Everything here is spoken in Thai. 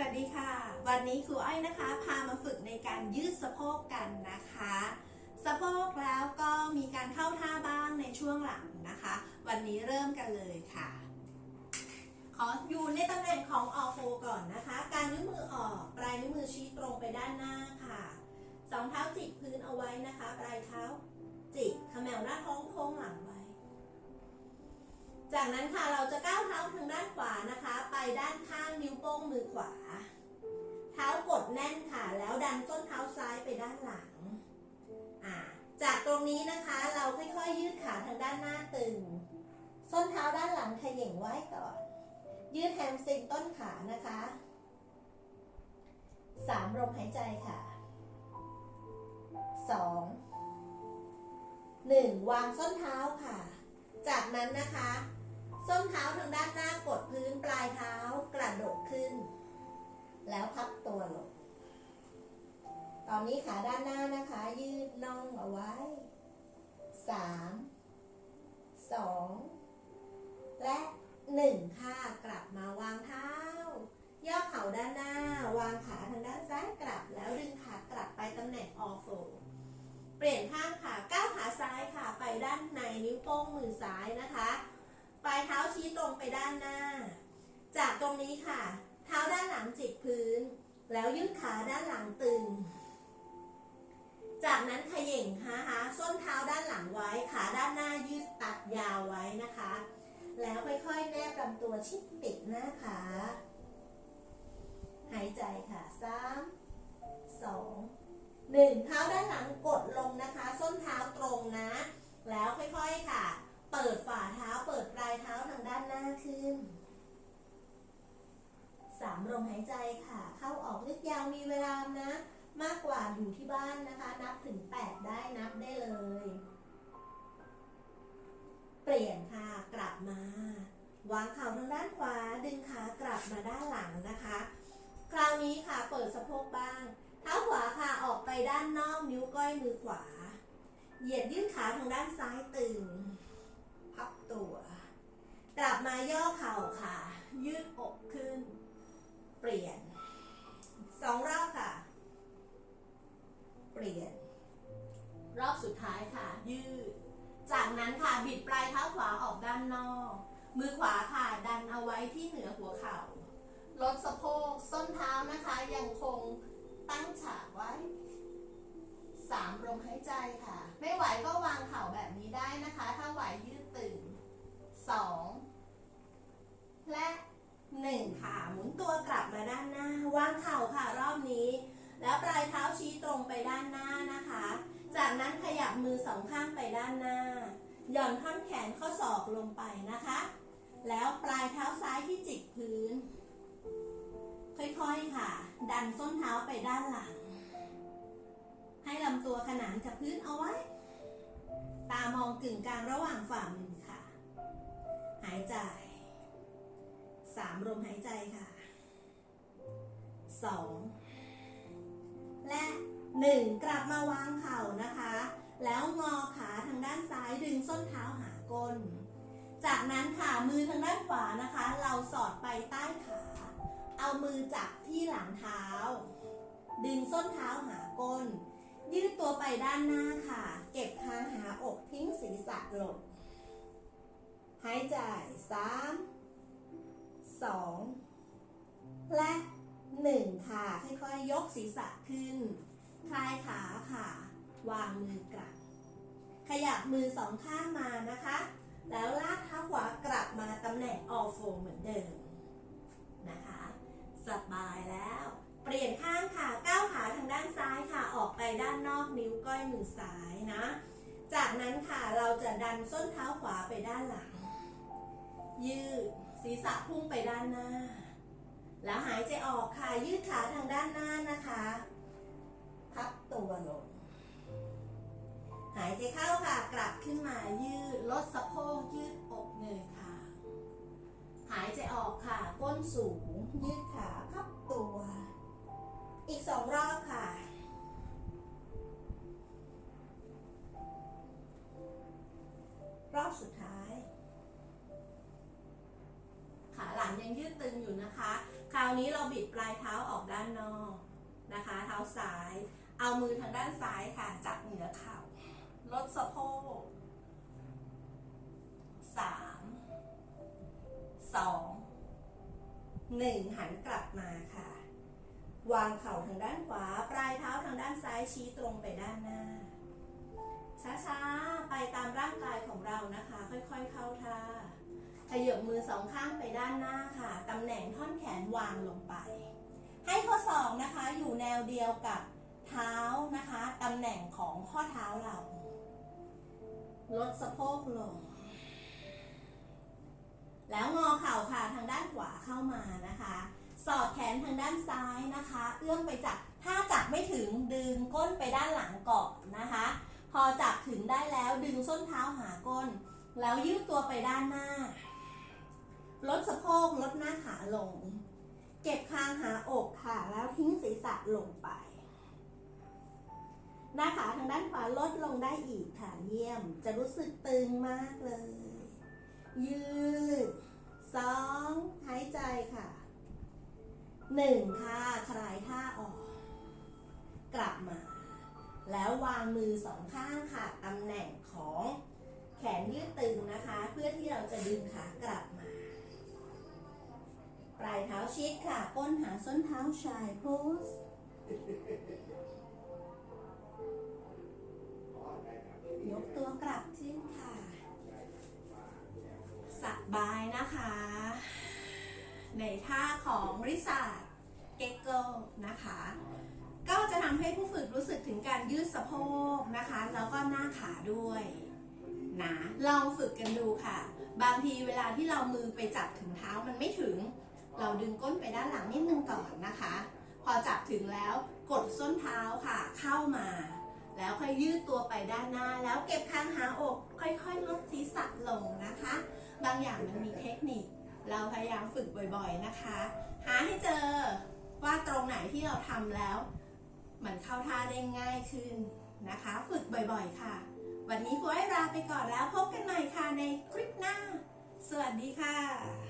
วัสดีค่ะ วันนี้ครูอ้อยนะคะ พามาฝึกในการยืดสะโพกกันนะคะ สะโพกแล้วก็มีการเข้าท่าบ้างในช่วงหลังนะคะ วันนี้เริ่มกันเลยค่ะ ขออยู่ในตำแหน่งของออโฟก่อนนะคะ การนิ้วมือออกปลายนิ้วมือชี้ตรงไปด้านหน้าค่ะสองเท้าจิกพื้นเอาไว้นะคะ ปลายเท้าจิกขมวหน้าท้องโค้งหลังไว้ จากนั้นค่ะเราจะก้าวเท้าทางด้านขวานะคะ ไปด้านข้าง มือขวา เท้ากดแน่นค่ะ แล้วดันส้นเท้าซ้ายไปด้านหลัง อ่า จากตรงนี้นะคะเราค่อยๆยืดขาทางด้านหน้าตึง ส้นเท้าด้านหลังเขย่งไว้ก่อน ยืดแฮมสติงต้นขานะคะสามลมหายใจค่ะสองหนึ่งวางส้นเท้าค่ะ จากนั้นนะคะ ส้นเท้าทางด้านหน้ากดพื้นปลายเท้ากระดกขึ้น แล้วพับตัวลง ตอนนี้ขาด้านหน้านะคะ ยืดน่องเอาไว้สามสองและหนึ่งค่ะ กลับมาวางเท้า ย่อเข่าด้านหน้า วางขาทางด้านซ้ายกลับ แล้วดึงขากลับไปตำแหน่งออโฟเปลี่ยนข้างค่ะ ก้าวขาซ้ายค่ะ ไปด้านในนิ้วโป้งมือซ้ายนะคะ ปลายเท้าชี้ตรงไปด้านหน้า จากตรงนี้ค่ะ เท้าด้านหลังจิกพื้น แล้วยืดขาด้านหลังตึง จากนั้นขย่งนะคะส้นเท้าด้านหลังไว้ ขาด้านหน้ายืดตัดยาวไว้นะคะ แล้วค่อยๆ แนบลำตัวชิดติดหน้าขาหายใจค่ะสามสองหนึ่งเท้าด้านหลังกดลงนะคะ ส้นเท้าตรงนะ แล้วค่อยๆค่ะ เปิดฝ่าเท้าเปิดปลายเท้าทางด้านหน้าขึ้นสามลมหายใจค่ะ เข้าออกลึกยาวมีเวลานะ มากกว่าอยู่ที่บ้านนะคะ นับถึง 8 ได้นับได้เลย เปลี่ยนค่ะ กลับมาวางเข่าทางด้านขวา ดึงขากลับมาด้านหลังนะคะ คราวนี้ค่ะเปิดสะโพกบ้าง เท้าขวาค่ะออกไปด้านนอกนิ้วก้อยมือขวา เหยียดยืดขาทางด้านซ้ายตึง พับตัว กลับมาย่อเข่าค่ะ ยืดอกขึ้น เปลี่ยนสองรอบค่ะ เปลี่ยน รอบสุดท้ายค่ะ ยืด จากนั้นค่ะบิดปลายเท้าขวาออกด้านนอก มือขวาค่ะ ดันเอาไว้ที่เหนือหัวเข่า ลดสะโพก ส้นเท้านะคะ ยังคงตั้งฉากไว้สามลมหายใจค่ะ ไม่ไหวก็วางเข่าแบบนี้ได้นะคะ ถ้าไหวยืด ตึงสองและหนึ่งค่ะ หมุนตัวกลับมาด้านหน้าวางเข่าค่ะรอบนี้ แล้วปลายเท้าชี้ตรงไปด้านหน้านะคะ จากนั้นขยับมือสองข้างไปด้านหน้า หย่อนท่อนแขนข้อศอกลงไปนะคะ แล้วปลายเท้าซ้ายที่จิกพื้น ค่อยๆค่ะ ดันส้นเท้าไปด้านหลัง ให้ลำตัวขนานกับพื้นเอาไว้ ตามองกึ่งกลางระหว่างฝ่ามือค่ะ หายใจสามลมหายใจค่ะสองและหนึ่งกลับมาวางเข่านะคะ แล้วงอขาทางด้านซ้ายดึงส้นเท้าหาก้น จากนั้นค่ะมือทางด้านขวานะคะ เราสอดไปใต้ขา เอามือจับที่หลังเท้า ดึงส้นเท้าหาก้น ยืดตัวไปด้านหน้าค่ะ เก็บคางหาอกทิ้งศีรษะลง หายใจสามสองและหนึ่งค่ะ ค่อยๆ ยกศีรษะขึ้น คลายขาค่ะ วางมือกลับ ขยับมือสองข้างมานะคะ แล้วลากเท้าขวากลับมาตำแหน่งออโฟเหมือนเดิมนะคะ สบายแล้ว เปลี่ยนข้างค่ะ ก้าวขาทางด้านซ้ายค่ะ ออกไปด้านนอกนิ้วก้อยมือซ้ายนะ จากนั้นค่ะเราจะดันส้นเท้าขวาไปด้านหลัง ยืดศีรษะพุ่งไปด้านหน้า แล้วหายใจออกค่ะ ยืดขาทางด้านหน้านะคะ พับตัวลง หายใจเข้าค่ะ กลับขึ้นมา ยืด ลดสะโพก ยืดอกเงยค่ะ หายใจออกค่ะ ก้นสูง ยืดขาพับตัว อีกสองรอบค่ะ รอบสุดท้าย ขาหลังยังยืดตึงอยู่นะคะ คราวนี้เราบิดปลายเท้าออกด้านนอกนะคะ เท้าซ้าย เอามือทางด้านซ้ายค่ะ จับเหนือเข่า ลดสะโพกสามสองหนึ่งหันกลับมาค่ะ วางเข่าทางด้านขวา ปลายเท้าทางด้านซ้ายชี้ตรงไปด้านหน้า ช้าๆ ไปตามร่างกายของเรานะคะ ค่อยๆ เข้าท่าขยับมือสองข้างไปด้านหน้าค่ะ ตำแหน่งท่อนแขนวางลงไป ให้ข้อศอกนะคะอยู่แนวเดียวกับเท้านะคะ ตำแหน่งของข้อเท้าเรา ลดสะโพกลง แล้วงอเข่าค่ะทางด้านขวาเข้ามานะคะ สอดแขนทางด้านซ้ายนะคะ เอื้อมไปจับ ถ้าจับไม่ถึงดึงก้นไปด้านหลังก่อนนะคะ พอจับถึงได้แล้วดึงส้นเท้าหาก้น แล้วยืดตัวไปด้านหน้า ลดสะโพกลดหน้าขาลง เก็บคางหาอกค่ะ แล้วทิ้งศีรษะลงไป หน้าขาทางด้านขวาลดลงได้อีกค่ะเยี่ยม จะรู้สึกตึงมากเลย ยืดสองหายใจค่ะ หนึ่งค่ะคลายท่าออก กลับมา แล้ววางมือสองข้างค่ะตำแหน่งของแขนยืดตึงนะคะ เพื่อที่เราจะดึงขากลับมา ปลายเท้าชิดค่ะ ก้นหาส้นเท้าชายโพส ของริซาร์ดเกกเกิลนะคะ ก็จะทำให้ผู้ฝึกรู้สึกถึงการยืดสะโพกนะคะ แล้วก็หน้าขาด้วยนะลองฝึกกันดูค่ะ บางทีเวลาที่เรามือไปจับถึงเท้ามันไม่ถึง เราดึงก้นไปด้านหลังนิดนึงก่อนนะคะ พอจับถึงแล้วกดส้นเท้าค่ะเข้ามา แล้วค่อยยืดตัวไปด้านหน้า แล้วเก็บคางหาอกค่อยๆลดศีรษะลงนะคะ บางอย่างมันมีเทคนิค เราพยายามฝึกบ่อยๆนะคะ หาให้เจอว่าตรงไหนที่เราทำแล้ว มันเข้าท่าได้ง่ายขึ้นนะคะ ฝึกบ่อยๆค่ะ วันนี้ครูไอลาไปก่อนแล้วพบกันใหม่ค่ะในคลิปหน้า สวัสดีค่ะ